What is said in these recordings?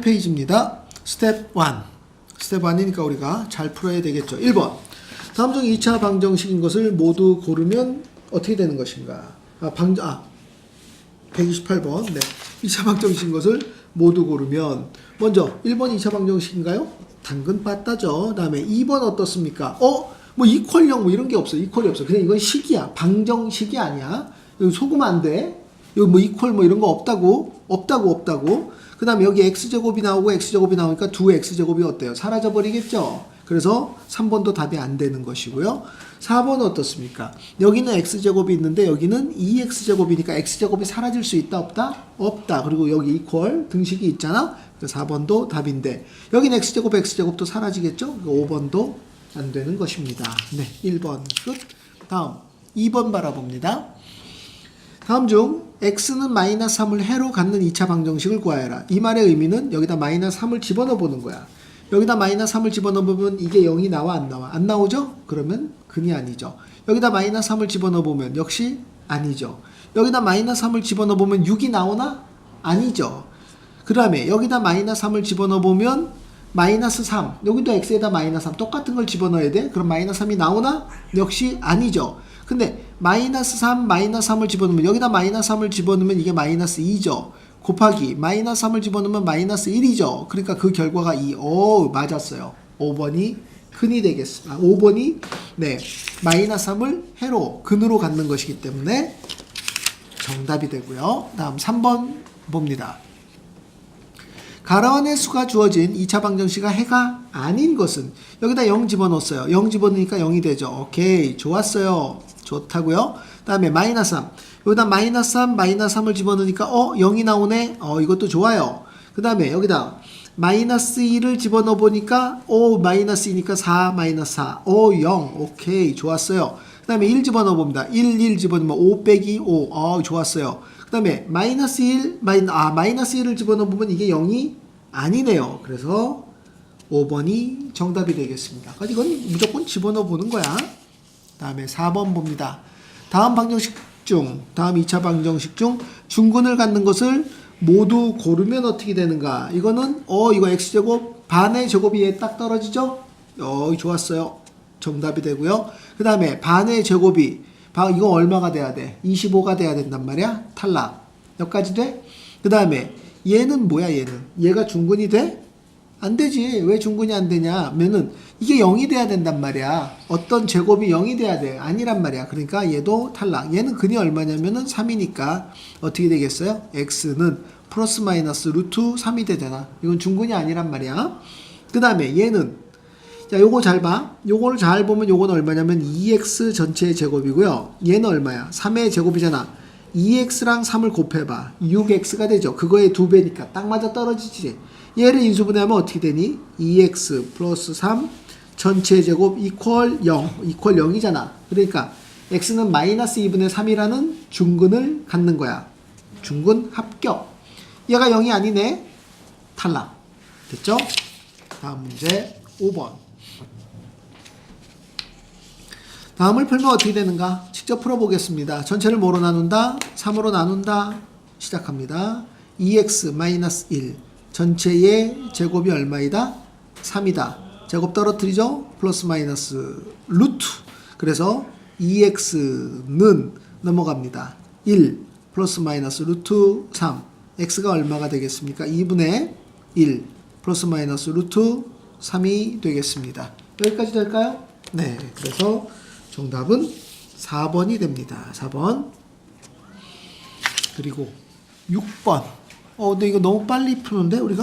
8페이지입니다. 스텝 1. 스텝 1이니까 우리가 잘 풀어야 되겠죠. 1번. 다음 중 2차 방정식인 것을 모두 고르면 어떻게 되는 것인가? 아, 방, 아, 128번. 네. 2차 방정식인 것을 모두 고르면 먼저 1번 2차 방정식인가요? 당근 빠따죠. 그다음에 2번 어떻습니까? 어? 뭐 이퀄형 뭐 이런 게 없어. 이퀄이 없어. 그냥 이건 식이야. 방정식이 아니야. 속으면 안 돼. 여기 뭐 이퀄 뭐 이런 거 없다고. 없다고 없다고. 그 다음에 여기 x제곱이 나오고 x제곱이 나오니까 두 x제곱이 어때요? 사라져 버리겠죠. 그래서 3번도 답이 안 되는 것이고요. 4번 어떻습니까? 여기는 x제곱이 있는데 여기는 2x제곱이니까 x제곱이 사라질 수 있다 없다? 없다. 그리고 여기 이퀄 등식이 있잖아. 그래서 4번도 답인데 여기는 x제곱 x제곱도 사라지겠죠? 5번도 안 되는 것입니다. 네, 1번 끝. 다음 2번 바라봅니다. 다음 중 x는 마이너스 3을 해로 갖는 2차 방정식을 구하여라. 이 말의 의미는 여기다 마이너스 3을 집어넣어 보는 거야. 여기다 마이너스 3을 집어넣어 보면 이게 0이 나와 안 나와? 안 나오죠? 그러면 근이 아니죠. 여기다 마이너스 3을 집어넣어 보면 역시 아니죠. 여기다 마이너스 3을 집어넣어 보면 6이 나오나? 아니죠. 그 다음에 여기다 마이너스 3을 집어넣어 보면 마이너스 3 여기도 x에다 마이너스 3 똑같은 걸 집어넣어야 돼? 그럼 마이너스 3이 나오나? 역시 아니죠. 근데 마이너스 3 마이너스 3을 집어넣으면 여기다 마이너스 3을 집어넣으면 이게 마이너스 2죠. 곱하기 마이너스 3을 집어넣으면 마이너스 1이죠. 그러니까 그 결과가 2 오, 맞았어요. 5번이 근이 되겠습니다 5번이? 네. 마이너스 3을 해로 근으로 갖는 것이기 때문에 정답이 되고요. 다음 3번 봅니다 가라원의 수가 주어진 2차 방정식이 해가 아닌 것은 여기다 0 집어넣었어요. 0 집어넣으니까 0이 되죠. 오케이 좋았어요. 좋다고요. 다음에 마이너스 3 여기다 마이너스 3 마이너스 3을 집어넣으니까 어 0이 나오네. 어 이것도 좋아요. 그 다음에 여기다 마이너스 2를 집어넣어 보니까 오 마이너스 2니까 4 마이너스 4 오 0 오케이 좋았어요. 그 다음에 1 집어넣어 봅니다. 1 1 집어넣으면 5 빼기 5 어, 좋았어요. 그 다음에 마이너스 1 마이, 아, 마이너스 1을 집어넣어 보면 이게 0이 아니네요. 그래서 5번이 정답이 되겠습니다. 그러니까 이건 무조건 집어넣어 보는 거야. 다음에 4번 봅니다. 다음 방정식 중, 다음 2차 방정식 중 중근을 갖는 것을 모두 고르면 어떻게 되는가? 이거는 어 이거 x제곱 반의 제곱이 얘딱 떨어지죠? 어 좋았어요. 정답이 되고요. 그 다음에 반의 제곱이 바- 이거 얼마가 돼야 돼? 25가 돼야 된단 말이야. 탈락. 여기까지 돼? 그 다음에 얘는 뭐야 얘는? 얘가 중근이 돼? 안 되지. 왜 중근이 안 되냐? 면은 이게 0이 돼야 된단 말이야. 어떤 제곱이 0이 돼야 돼. 아니란 말이야. 그러니까 얘도 탈락. 얘는 근이 얼마냐면은 3이니까 어떻게 되겠어요? x는 플러스 마이너스 루트 3이 되잖아. 이건 중근이 아니란 말이야. 그 다음에 얘는 자, 요거 잘 봐. 요거를 잘 보면 요거는 얼마냐면 2x 전체의 제곱이고요. 얘는 얼마야? 3의 제곱이잖아. 2x랑 3을 곱해봐. 6x가 되죠. 그거의 두 배니까 딱 맞아 떨어지지. 얘를 인수분해하면 어떻게 되니? 2x 플러스 3 전체 제곱 이퀄 0. 이퀄 0이잖아. 그러니까 x는 마이너스 2분의 3이라는 중근을 갖는 거야. 중근 합격. 얘가 0이 아니네. 탈락. 됐죠? 다음 문제 5번. 다음을 풀면 어떻게 되는가? 직접 풀어보겠습니다. 전체를 뭐로 나눈다? 3으로 나눈다. 시작합니다. 2x-1 전체의 제곱이 얼마이다? 3이다. 제곱 떨어뜨리죠? 플러스 마이너스 루트. 그래서 2x는 넘어갑니다. 1 플러스 마이너스 루트 3. x가 얼마가 되겠습니까? 2분의 1 플러스 마이너스 루트 3이 되겠습니다. 여기까지 될까요? 네. 그래서 정답은 4번이 됩니다. 4번. 그리고 6번. 어, 근데 이거 너무 빨리 푸는데 우리가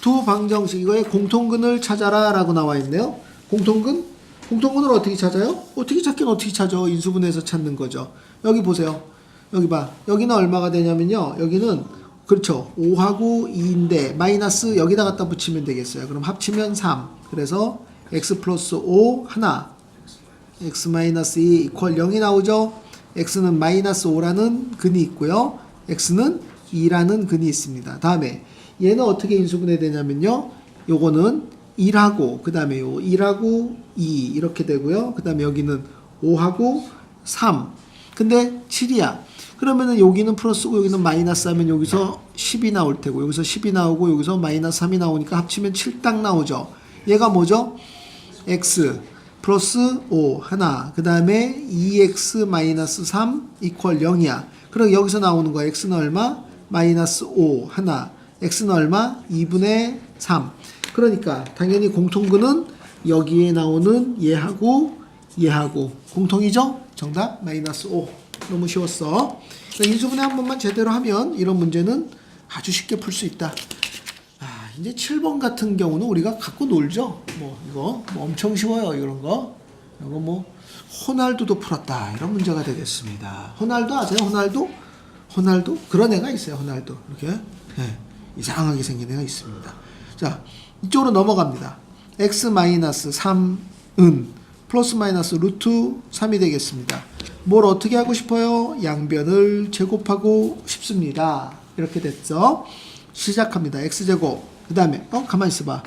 두 방정식 이거의 공통근을 찾아라 라고 나와 있네요. 공통근? 공통근을 어떻게 찾아요? 어떻게 찾긴 어떻게 찾아? 인수분해서 찾는 거죠. 여기 보세요. 여기 봐. 여기는 얼마가 되냐면요. 여기는 그렇죠. 5하고 2인데 마이너스 여기다 갖다 붙이면 되겠어요. 그럼 합치면 3. 그래서 x 플러스 5 하나 x 마이너스 2 이퀄 0이 나오죠. x는 마이너스 5라는 근이 있고요. x는 2라는 근이 있습니다. 다음에 얘는 어떻게 인수분해 되냐면요. 요거는 1하고 그 다음에 요 1하고 2 이렇게 되고요. 그 다음에 여기는 5하고 3. 근데 7이야. 그러면은 여기는 플러스고 여기는 마이너스 하면 여기서 10이 나올 테고 여기서 10이 나오고 여기서 마이너스 3이 나오니까 합치면 7딱 나오죠. 얘가 뭐죠? x 플러스 5 하나 그 다음에 2x 마이너스 3 이퀄 0이야. 그럼 여기서 나오는 거 x는 얼마? 마이너스 5 하나 x는 얼마? 2분의 3 그러니까 당연히 공통근은 여기에 나오는 얘하고 얘하고 공통이죠? 정답 마이너스 5 너무 쉬웠어. 그러니까 인수분해 한 번만 제대로 하면 이런 문제는 아주 쉽게 풀 수 있다. 아, 이제 7번 같은 경우는 우리가 갖고 놀죠. 뭐 이거 뭐 엄청 쉬워요. 이런 거. 이거 뭐 호날두도 풀었다. 이런 문제가 되겠습니다. 호날두 아세요? 호날두? 호날두? 그런 애가 있어요. 호날두. 이렇게 예, 이상하게 생긴 애가 있습니다. 자, 이쪽으로 넘어갑니다. x 마이너스 3은 플러스 마이너스 루트 3이 되겠습니다. 뭘 어떻게 하고 싶어요? 양변을 제곱하고 싶습니다. 이렇게 됐죠. 시작합니다. x제곱. 그 다음에, 어, 가만히 있어봐.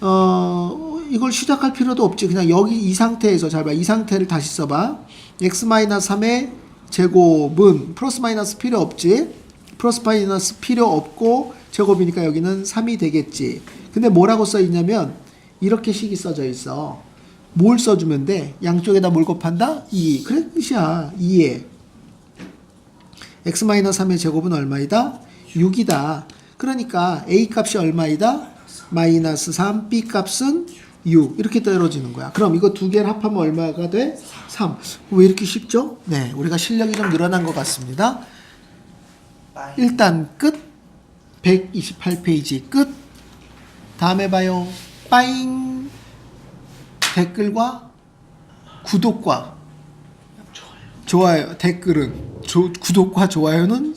어, 이걸 시작할 필요도 없지. 그냥 여기 이 상태에서, 잘 봐. 이 상태를 다시 써봐. x-3의 제곱은 플러스 마이너스 필요 없지. 플러스 마이너스 필요 없고, 제곱이니까 여기는 3이 되겠지. 근데 뭐라고 써 있냐면, 이렇게 식이 써져 있어. 뭘 써주면 돼? 양쪽에다 뭘 곱한다? 2. 그래, 끝이야. 2에. x-3의 제곱은 얼마이다? 6이다. 그러니까 a 값이 얼마이다? 마이너스 3, b 값은 6. 이렇게 떨어지는 거야. 그럼 이거 두 개를 합하면 얼마가 돼? 3. 왜 이렇게 쉽죠? 네, 우리가 실력이 좀 늘어난 것 같습니다. 일단 끝. 128페이지 끝. 다음에 봐요. 빠잉. 댓글과 구독과 좋아요. 댓글은 조- 구독과 좋아요는